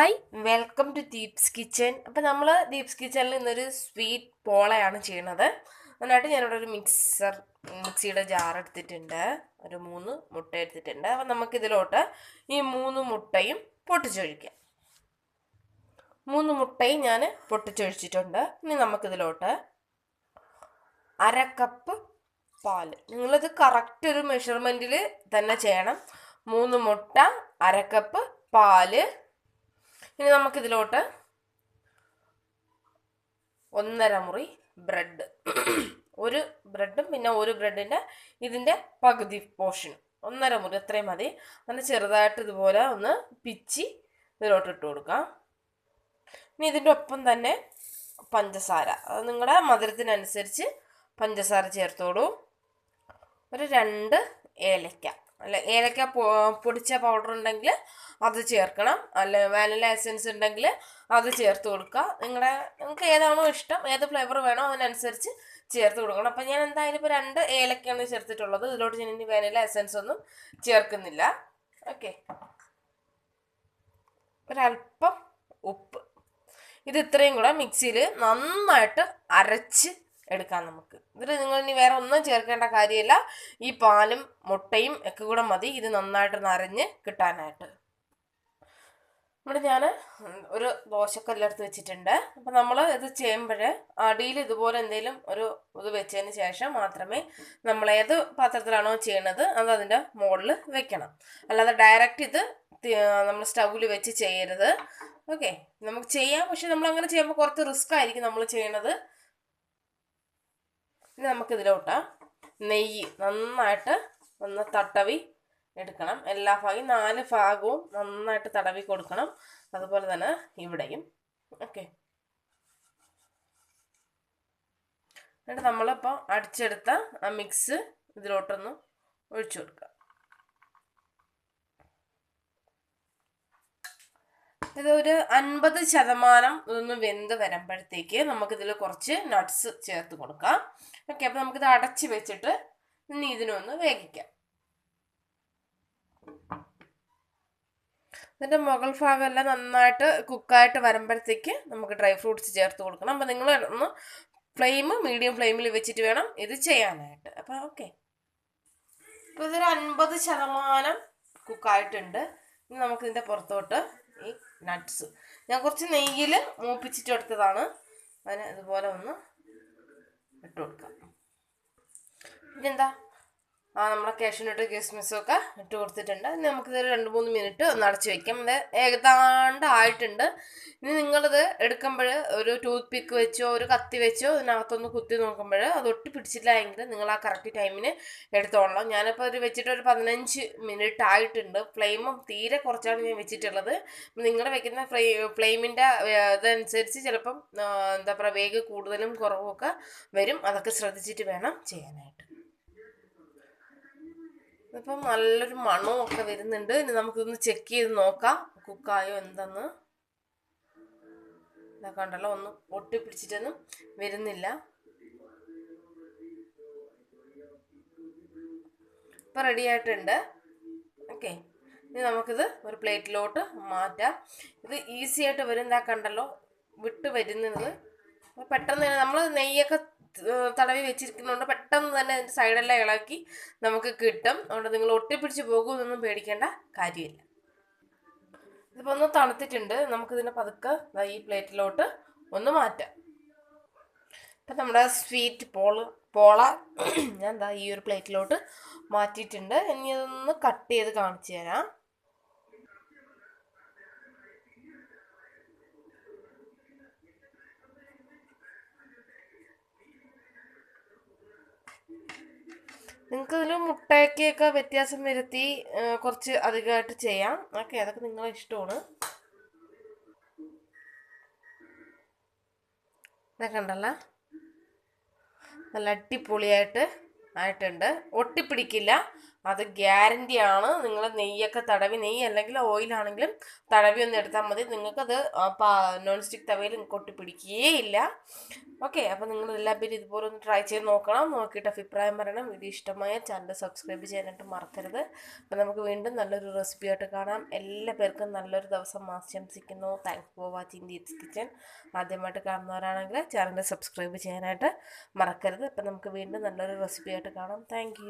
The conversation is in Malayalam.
Hi welcome to Deeps kitchen appam നമ്മൾ ദീപ്സ് കിച്ചണിൽ ഇന്നൊരു സ്വീറ്റ് പോളയാണ് ചെയ്യണത്. അതിനായിട്ട് ഞാനിവിടെ ഒരു മിക്സർ മിക്സിയുടെ ജാർ എടുത്തിട്ടുണ്ട്. ഒരു മൂന്ന് മുട്ട എടുത്തിട്ടുണ്ട്. അപ്പം നമുക്കിതിലോട്ട് ഈ മൂന്ന് മുട്ടയും പൊട്ടിച്ചൊഴിക്കാം. മൂന്ന് മുട്ടയും ഞാൻ പൊട്ടിച്ചൊഴിച്ചിട്ടുണ്ട്. ഇനി നമുക്കിതിലോട്ട് അര കപ്പ് പാൽ നിങ്ങളിത് കറക്റ്റ് ഒരു മെഷർമെന്റിൽ തന്നെ ചെയ്യണം. മൂന്ന് മുട്ട അര കപ്പ് പാൽ ഇനി നമുക്കിതിലോട്ട് ഒന്നര മുറി ബ്രെഡ് ഒരു ബ്രെഡും പിന്നെ ഒരു ബ്രെഡിന്റെ ഇതിന്റെ പകുതി പോർഷൻ ഒന്നര മുറി അത്രയും മതി. അങ്ങനെ ചെറുതായിട്ട് ഇതുപോലെ ഒന്ന് പിച്ചി ഇതിലോട്ട് ഇട്ട് കൊടുക്കാം. ഇനി ഇതിന്റെ ഒപ്പം തന്നെ പഞ്ചസാര. അത് നിങ്ങളുടെ മധുരത്തിനനുസരിച്ച് പഞ്ചസാര ചേർത്തോളൂ. ഒരു രണ്ട് ഏലക്ക. അല്ല ഏലക്ക പൊടിച്ച പൗഡർ ഉണ്ടെങ്കിൽ അത് ചേർക്കണം. അല്ല വാനില എസൻസ് ഉണ്ടെങ്കിൽ അത് ചേർത്ത് കൊടുക്കുക. നിങ്ങളുടെ നിങ്ങൾക്ക് ഏതാണോ ഇഷ്ടം ഏത് ഫ്ലേവർ വേണോ അതിനനുസരിച്ച് ചേർത്ത് കൊടുക്കണം. അപ്പം ഞാൻ എന്തായാലും ഇപ്പോൾ രണ്ട് ഏലക്കയാണ് ചേർത്തിട്ടുള്ളത്. ഇതിലോട്ട് ഞാൻ ഇനി വാനില എസൻസ് ഒന്നും ചേർക്കുന്നില്ല. ഓക്കെ ഒരല്പം ഉപ്പ്. ഇത് ഇത്രയും കൂടെ മിക്സിയിൽ നന്നായിട്ട് അരച്ച് എടുക്കാം നമുക്ക്. ഇതിൽ നിങ്ങൾ ഇനി വേറെ ഒന്നും ചേർക്കേണ്ട കാര്യമില്ല. ഈ പാലും മുട്ടയും ഒക്കെ കൂടെ മതി. ഇത് നന്നായിട്ട് നരഞ്ഞ് കിട്ടാനായിട്ട്. ഇവിടെ ഞാൻ ഒരു ദോശക്കല്ലെടുത്ത് വെച്ചിട്ടുണ്ട്. അപ്പം നമ്മൾ ഇത് ചെയ്യുമ്പോൾ അടിയിൽ ഇതുപോലെ എന്തെങ്കിലും ഒരു ഇത് വെച്ചതിന് ശേഷം മാത്രമേ നമ്മൾ ഏത് പാത്രത്തിലാണോ ചെയ്യണത് അത് അതിന്റെ മുകളിൽ വെക്കണം. അല്ലാതെ ഡയറക്റ്റ് ഇത് നമ്മൾ സ്റ്റൗവിൽ വെച്ച് ചെയ്യരുത്. ഓക്കെ. നമുക്ക് ചെയ്യാം. പക്ഷെ നമ്മൾ അങ്ങനെ ചെയ്യുമ്പോൾ കുറച്ച് റിസ്ക് ആയിരിക്കും നമ്മൾ ചെയ്യണത്. ഇനി നമുക്കിതിലോട്ട് നെയ്യ് നന്നായിട്ട് ഒന്ന് തട്ടവി എടുക്കണം. എല്ലാ ഭാഗവും നാല് ഭാഗവും നന്നായിട്ട് തടവി കൊടുക്കണം. അതുപോലെ തന്നെ ഇവിടെയും. ഓക്കെ. എന്നിട്ട് നമ്മളിപ്പോൾ അടിച്ചെടുത്ത ആ മിക്സ് ഇതിലോട്ടൊന്ന് ഒഴിച്ചു കൊടുക്കുക. ഇതൊരു അൻപത് ശതമാനം ഇതൊന്ന് വെന്ത് വരുമ്പോഴത്തേക്ക് നമുക്കിതിൽ കുറച്ച് നട്ട്സ് ചേർത്ത് കൊടുക്കാം. ഓക്കെ അപ്പോൾ നമുക്കിത് അടച്ച് വെച്ചിട്ട് ഇനി ഇതിനൊന്ന് വേവിക്കാം. ഇതിന്റെ മുകൾ ഭാഗമെല്ലാം നന്നായിട്ട് കുക്കായിട്ട് വരുമ്പോഴത്തേക്ക് നമുക്ക് ഡ്രൈ ഫ്രൂട്ട്സ് ചേർത്ത് കൊടുക്കണം. അപ്പം നിങ്ങൾ ഒന്ന് ഫ്ലെയിം മീഡിയം ഫ്ലെയിമിൽ വെച്ചിട്ട് വേണം ഇത് ചെയ്യാനായിട്ട്. അപ്പം ഓക്കെ ഇപ്പോൾ ഇതൊരു അൻപത് ശതമാനം കുക്കായിട്ടുണ്ട് ഇനി നമുക്കിതിന്റെ പുറത്തോട്ട് നട്ട്സ് ഞാൻ കുറച്ച് നെയ്യിൽ മൂപ്പിച്ചിട്ട് എടുത്തതാണ്. അതിന് ഇതുപോലെ ഒന്ന് ഇട്ട് കൊടുക്കാം. ഇതെന്താ? ആ നമ്മുടെ കാഷ്യൂനട്ട് ഒക്കെ ഇട്ട് കൊടുത്തിട്ടുണ്ട്. ഇനി നമുക്കിത് രണ്ട് മൂന്ന് മിനിറ്റ് ഒന്ന് അടച്ച് വയ്ക്കാം ഇത് ആയിട്ടുണ്ട് ഇനി നിങ്ങളിത് എടുക്കുമ്പോൾ ഒരു ടൂത്ത് പിക്ക് വെച്ചോ ഒരു കത്തി വെച്ചോ ഇതിനകത്തൊന്ന് കുത്തി നോക്കുമ്പോൾ അത് ഒട്ടി പിടിച്ചില്ല എങ്കിൽ നിങ്ങൾ ആ കറക്റ്റ് ടൈമിന് എടുത്തോളണം. ഞാനിപ്പോൾ ഒരു വെച്ചിട്ട് ഒരു പതിനഞ്ച് മിനിറ്റ് ആയിട്ടുണ്ട്. ഫ്ലെയിമും തീരെ കുറച്ചാണ് ഞാൻ വെച്ചിട്ടുള്ളത്. നിങ്ങൾ വെക്കുന്ന ഫ്ലേ ഫ്ലെയിമിന്റെ ഇതനുസരിച്ച് ചിലപ്പം എന്താ പറയുക വേഗം കൂടുതലും കുറവുമൊക്കെ വരും. അതൊക്കെ ശ്രദ്ധിച്ചിട്ട് വേണം ചെയ്യാനായിട്ട്. ഇപ്പം നല്ലൊരു മണവും ഒക്കെ വരുന്നുണ്ട്. ഇനി നമുക്കിതൊന്ന് ചെക്ക് ചെയ്ത് നോക്കാം. കുക്കായോ എന്തെന്ന്. ഇതാ കണ്ടല്ലോ ഒന്നും ഒട്ടിപ്പിടിച്ചിട്ടൊന്നും വരുന്നില്ല. ഇപ്പം റെഡി ആയിട്ടുണ്ട്. ഓക്കെ ഇനി നമുക്കിത് ഒരു പ്ലേറ്റിലോട്ട് മാറ്റാം. ഇത് ഈസി ആയിട്ട് വരുന്നതാ കണ്ടല്ലോ വിട്ട് വരുന്നത്. പെട്ടെന്ന് തന്നെ നമ്മൾ നെയ്യൊക്കെ തടവി വെച്ചിരിക്കുന്നതുകൊണ്ട് പെട്ടെന്ന് തന്നെ അതിന്റെ സൈഡെല്ലാം ഇളക്കി നമുക്ക് കിട്ടും. അതുകൊണ്ട് നിങ്ങൾ ഒട്ടിപ്പിടിച്ച് പോകുമെന്നൊന്നും പേടിക്കേണ്ട കാര്യമില്ല. ഇതിപ്പോൾ ഒന്ന് തണുത്തിട്ടുണ്ട്. നമുക്കിതിനെ പതുക്കെ ഈ പ്ലേറ്റിലോട്ട് ഒന്ന് മാറ്റാം. ഇപ്പം നമ്മുടെ സ്വീറ്റ് പോൾ പോള ഞാൻ എന്താ ഈ ഒരു പ്ലേറ്റിലോട്ട് മാറ്റിയിട്ടുണ്ട്. ഇനി ഇതൊന്ന് കട്ട് ചെയ്ത് കാണിച്ചു തരാം. നിങ്ങൾക്ക് ഇതിൽ മുട്ടയ്ക്കൊക്കെ വ്യത്യാസം വരുത്തി കുറച്ച് അധികമായിട്ട് ചെയ്യാം. ഓക്കെ അതൊക്കെ നിങ്ങളെ ഇഷ്ടമാണ്. ഇതൊക്കെ ഉണ്ടല്ലോ നല്ല അടിപൊളിയായിട്ട് ആയിട്ടുണ്ട്. ഒട്ടിപ്പിടിക്കില്ല. അത് ഗ്യാരണ്ടി ആണ്. നിങ്ങൾ നെയ്യൊക്കെ തടവി നെയ്യ് അല്ലെങ്കിൽ ഓയിലാണെങ്കിലും തടവി ഒന്ന് എടുത്താൽ മതി. നിങ്ങൾക്കത് നോൺ സ്റ്റിക്ക് തവയിൽ കൊട്ടി പിടിക്കുകയില്ല ഓക്കെ അപ്പോൾ നിങ്ങൾ എല്ലാ പേരും ഇതുപോലെ ഒന്ന് ട്രൈ ചെയ്ത് നോക്കണം. നോക്കിയിട്ട് അഭിപ്രായം പറയണം. വീഡിയോ ഇഷ്ടമായ ചാനൽ സബ്സ്ക്രൈബ് ചെയ്യാനായിട്ട് മറക്കരുത്. അപ്പോൾ നമുക്ക് വീണ്ടും നല്ലൊരു റെസിപ്പി ആയിട്ട് കാണാം. എല്ലാ പേർക്കും നല്ലൊരു ദിവസം ആശംസിക്കുന്നു. Thanks for watching Deeps kitchen ആദ്യമായിട്ട് കാണുന്നവരാണെങ്കിൽ ചാനൽ സബ്സ്ക്രൈബ് ചെയ്യാനായിട്ട് മറക്കരുത്. അപ്പോൾ നമുക്ക് വീണ്ടും നല്ലൊരു റെസിപ്പി ആയിട്ട് കാണാം. താങ്ക്